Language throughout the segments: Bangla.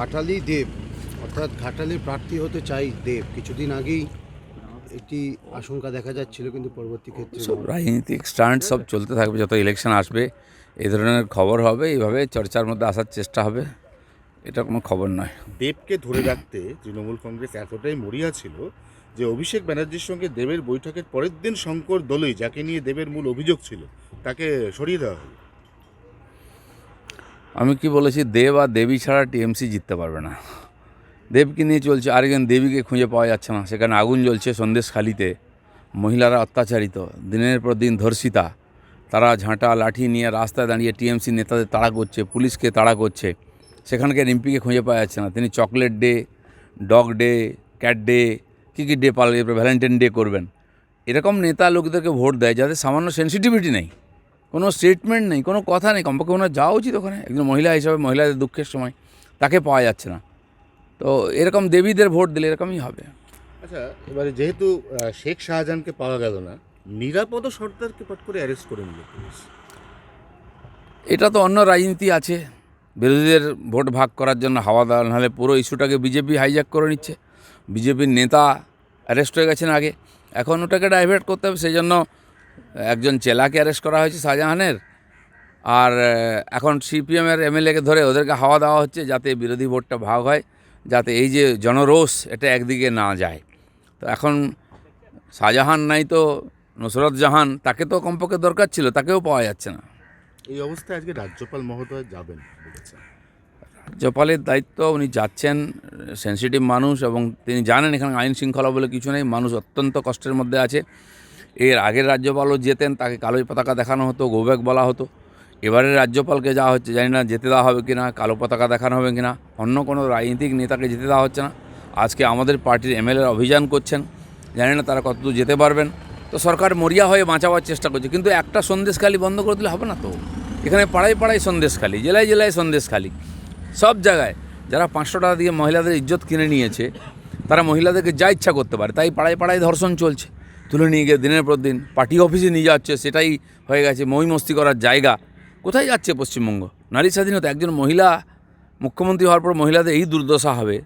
ঘাটালি দেব অর্থাৎ ঘাটালে প্রার্থী হতে চাই দেব। কিছুদিন আগেই একটি আশঙ্কা দেখা যাচ্ছিল কিন্তু পরবর্তী ক্ষেত্রে সব রাজনীতিক স্টান্ট সব চলতে থাকবে যত ইলেকশন আসবে এই ধরনের খবর হবে এইভাবে চর্চার মধ্যে আসার চেষ্টা হবে এটা কোনো খবর নয়। দেবকে ধরে রাখতে তৃণমূল কংগ্রেস এতটাই মরিয়া ছিল যে অভিষেক ব্যানার্জির সঙ্গে দেবের বৈঠকের পরের দিন শঙ্কর দলই যাকে নিয়ে দেবের মূল অভিযোগ ছিল তাকে সরিয়ে দেওয়া হলো। আমি কি বলেছি, দেব আর দেবী ছাড়া টিএমসি জিততে পারবে না। দেবকে নিয়ে চলছে আরেকজন দেবীকে খুঁজে পাওয়া যাচ্ছে না। সেখানে আগুন জ্বলছে সন্দেশখালিতে মহিলারা অত্যাচারিত। দিনের পর দিন ধর্ষিতা। তারা ঝাঁটা, লাঠি নিয়ে রাস্তায় দাঁড়িয়ে টিএমসি নেতাদের তাড়া করছে, পুলিশকে তাড়া করছে। সেখানকার এমপিকে খুঁজে পাওয়া যাচ্ছে না। তিনি chocolate day, dog day, cat day, কী কী ডে পালন ভ্যালেন্টাইন ডে করবেন। এরকম নেতা লোকদেরকে ভোট দেয় যাদের সামান্য সেন্সিটিভিটি নেই। কোনো স্টেটমেন্ট নেই কোনো কথা নেই কমপক্ষে ওনার যাওয়া উচিত ওখানে। একজন মহিলা হিসাবে মহিলাদের দুঃখের সময় তাকে পাওয়া যাচ্ছে না। তো এরকম দেবীদের ভোট দিলে এরকমই হবে। আচ্ছা এবারে যেহেতু শেখ শাহজাহানকে পাওয়া গেল না নিরাপদ সর্দারকে পট করে অ্যারেস্ট করে নিল পুলিশ। এটা তো অন্য রাজনীতি আছে। বিরোধীদের ভোট ভাগ করার জন্য হাওয়া দেওয়া নাহলে পুরো ইস্যুটাকে বিজেপি হাইজ্যাক করে নিচ্ছে। বিজেপির নেতা অ্যারেস্ট হয়ে গেছেন আগে। এখন ওটাকে ডাইভার্ট করতে হবে সেই জন্য একজন চেলাকে অ্যারেস্ট করা হয়েছে শাহজাহানের। আর এখন সিপিএমের এমএলএকে ধরে ওদেরকে হাওয়া দেওয়া হচ্ছে যাতে বিরোধী ভোটটা ভাগ হয় যাতে এই যে জনরোষ এটা একদিকে না যায়। তো এখন শাহজাহান নাই তো নুসরত জাহান তাকে তো কমপক্ষে দরকার ছিল তাকেও পাওয়া যাচ্ছে না। এই অবস্থায় আজকে রাজ্যপাল মহোদয় যাবেন রাজ্যপালের দায়িত্ব উনি যাচ্ছেন সেন্সিটিভ মানুষ এবং তিনি জানেন এখানে আইন শৃঙ্খলা বলে কিছু নেই মানুষ অত্যন্ত কষ্টের মধ্যে আছে। এর আগের রাজ্যপালও যেতেন, তাকে কালোই পতাকা দেখানো হতো, গোব্যাক বলা হতো। এবারের রাজ্যপালকে যাওয়া হচ্ছে, জানি না যেতে দেওয়া হবে কি না কালো পতাকা দেখানো হবে কি না অন্য কোনো রাজনীতিক নেতাকে যেতে দেওয়া হচ্ছে না। আজকে আমাদের পার্টির এমএলএ অভিযান করছেন, জানি না তারা কতদূর যেতে পারবেন। তো সরকার মরিয়া হয়ে বাঁচাবার চেষ্টা করছে, কিন্তু একটা সন্দেশখালি বন্ধ করে দিলে হবে না তো? এখানে পাড়ায় পাড়ায় সন্দেশখালি জেলায় জেলায় সন্দেশখালি সব জায়গায় যারা পাঁচশো টাকা দিয়ে মহিলাদের ইজ্জত কিনে নিয়েছে, তারা মহিলাদেরকে যা ইচ্ছা করতে পারে, তাই পাড়ায় পাড়ায় ধর্ষণ চলছে। তুলে নিয়ে গিয়ে দিনের পর দিন পার্টি অফিসে নিয়ে যাচ্ছে সেটাই হয়ে গেছে মই মস্তি করার জায়গা। কোথায় যাচ্ছে পশ্চিমবঙ্গ? নারী স্বাধীনতা একজন মহিলা মুখ্যমন্ত্রী হওয়ার পর মহিলাদের এই দুর্দশা হবে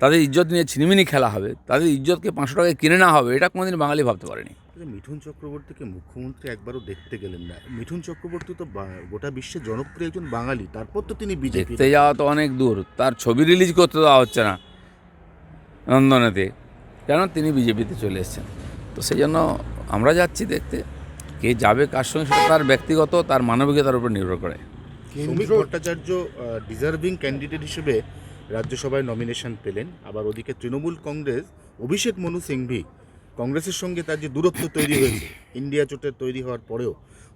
তাদের ইজ্জত নিয়ে ছিনিমিনি খেলা হবে তাদের ইজ্জতকে পাঁচশো টাকায় কিনে না হবে এটা কোনোদিন বাঙালি ভাবতে পারেনি। আচ্ছা, মিঠুন চক্রবর্তীকে মুখ্যমন্ত্রী একবারও দেখতে গেলেন না। মিঠুন চক্রবর্তী তো গোটা বিশ্বে জনপ্রিয় একজন বাঙালি তারপর তো তিনি বিজেপি দেখতে যাওয়া তো অনেক দূর তার ছবি রিলিজ করতে দেওয়া হচ্ছে না নন্দনেতে কেন তিনি বিজেপিতে চলে এসেছেন? তো সেই জন্য আমরা যাচ্ছি দেখতে কে যাবে কার সঙ্গে সেটা তার ব্যক্তিগত তার মানবিকতার উপর নির্ভর করে। শ্রমিক ভট্টাচার্য ডিজার্ভিং ক্যান্ডিডেট হিসেবে রাজ্যসভায় নমিনেশন পেলেন। আবার ওদিকে তৃণমূল কংগ্রেস অভিষেক মনু সিংভি কংগ্রেসের সঙ্গে তার যে দূরত্ব তৈরি হয়েছে ইন্ডিয়া জোটের তৈরি হওয়ার পরেও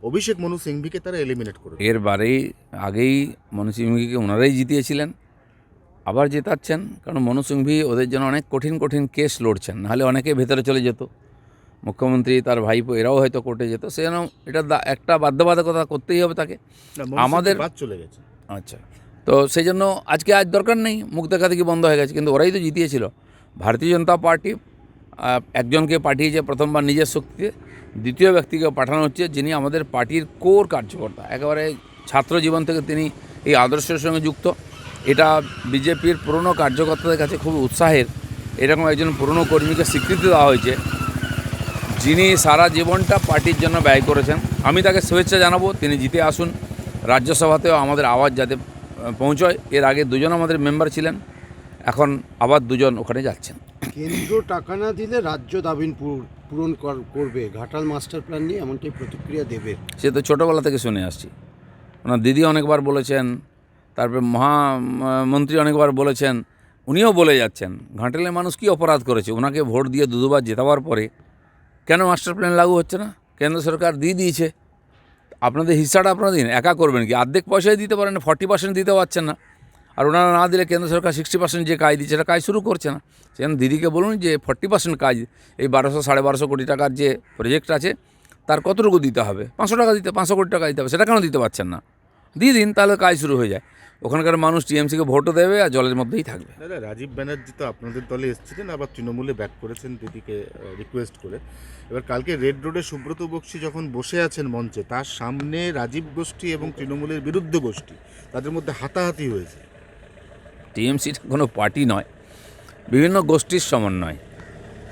অভিষেক মনু সিংভিকে তারা এলিমিনেট করে এর বারেই আগেই মনু সিংভিকে ওনারাই জিতিয়েছিলেন। আবার জেতাচ্ছেন কারণ মনু সিংভি ওদের জন্য অনেক কঠিন কঠিন কেস লড়ছেন নাহলে অনেকে ভেতরে চলে যেত। মুখ্যমন্ত্রী তার ভাইপো এরাও হয়তো কোর্টে যেত। সে যেন এটা একটা বাধ্যবাধকতা করতেই হবে তাকে। আমাদের- বাদ চলে গেছে। আচ্ছা। তো সেই জন্য আজকে আজ দরকার নেই মুখ দেখা দেখি বন্ধ হয়ে গেছে কিন্তু ওরাই তো জিতিয়েছিল। ভারতীয় জনতা পার্টি একজনকে পাঠিয়েছে প্রথমবার নিজের শক্তিতে দ্বিতীয় ব্যক্তিকে পাঠানো হচ্ছে যিনি আমাদের পার্টির কোর কার্যকর্তা। একেবারে ছাত্র জীবন থেকে তিনি এই আদর্শের সঙ্গে যুক্ত। এটা বিজেপির পুরনো কার্যকর্তাদের কাছে খুব উৎসাহের। এরকম একজন পুরনো কর্মীকে স্বীকৃতি দেওয়া হয়েছে। যিনি সারা জীবনটা পার্টির জন্য ব্যয় করেছেন আমি তাকে শুভেচ্ছা জানাব তিনি জিতে আসুন। রাজ্যসভাতেও আমাদের আওয়াজ যাতে পৌঁছয় এর আগে দুজন আমাদের মেম্বার ছিলেন এখন আবার দুজন ওখানে যাচ্ছেন। কেন্দ্র টাকা না দিলে রাজ্য দাবিন পূর- পূরণ কর- করবে। ঘাটাল মাস্টার প্ল্যান নিয়ে এমনটাই প্রতিক্রিয়া দেবে। সে তো ছোটোবেলা থেকে শুনে আসছি। ওনার দিদি অনেকবার বলেছেন তারপরে মহামন্ত্রী অনেকবার বলেছেন উনিও বলে যাচ্ছেন ঘাটালের মানুষ কী অপরাধ করেছে? ওনাকে ভোট দিয়ে দু দুবার জেতাবার পরে কেন মাস্টার প্ল্যান লাগু হচ্ছে না? কেন্দ্র সরকার দিয়ে দিয়েছে। আপনাদের হিসাটা আপনারা দিন, একা করবেন কি? অর্ধেক পয়সাই দিতে পারেন, ফর্টি পার্সেন্ট দিতে পারছেন না। আর ওনারা না দিলে কেন্দ্র সরকার সিক্সটি পার্সেন্ট যে কাজ দিচ্ছে, সেটা কাজ শুরু করছে না। সেজন্য দিদিকে বলুন যে ফর্টি পার্সেন্ট কাজ, এই বারোশো, সাড়ে বারোশো কোটি টাকার যে প্রজেক্ট আছে, তার কতটুকু দিতে হবে? পাঁচশো টাকা দিতে, পাঁচশো কোটি টাকা দিতে হবে, সেটা কেন দিতে পারছেন না? দিয়ে দিন তাহলে কাজ শুরু হয়ে যায়। ওখানকার মানুষ টিএমসিকে ভোটও দেবে আর জলের মধ্যেই থাকবে। দাদা রাজীব ব্যানার্জি তো আপনাদের দলে এসেছিলেন আবার তৃণমূলে ব্যাক করেছেন দিদিকে রিকোয়েস্ট করে। এবার কালকে রেড রোডে সুব্রত বক্সি যখন বসে আছেন মঞ্চে তার সামনে রাজীব গোষ্ঠী এবং তৃণমূলের বিরুদ্ধ গোষ্ঠী তাদের মধ্যে হাতাহাতি হয়েছে। টিএমসিটা কোনো পার্টি নয় বিভিন্ন গোষ্ঠীর সমন্বয়।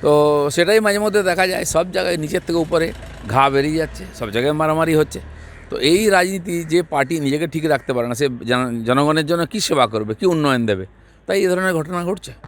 তো সেটাই মাঝে মধ্যে দেখা যায় সব জায়গায় নিচের থেকে উপরে ঘা বেরিয়ে যাচ্ছে সব জায়গায় মারামারি হচ্ছে। তো এই রাজনীতি যে পার্টি নিজেকে ঠিক রাখতে পারে না, সে জনগণের জন্য কী সেবা করবে, কী উন্নয়ন দেবে, তাই এই ধরনের ঘটনা ঘটছে।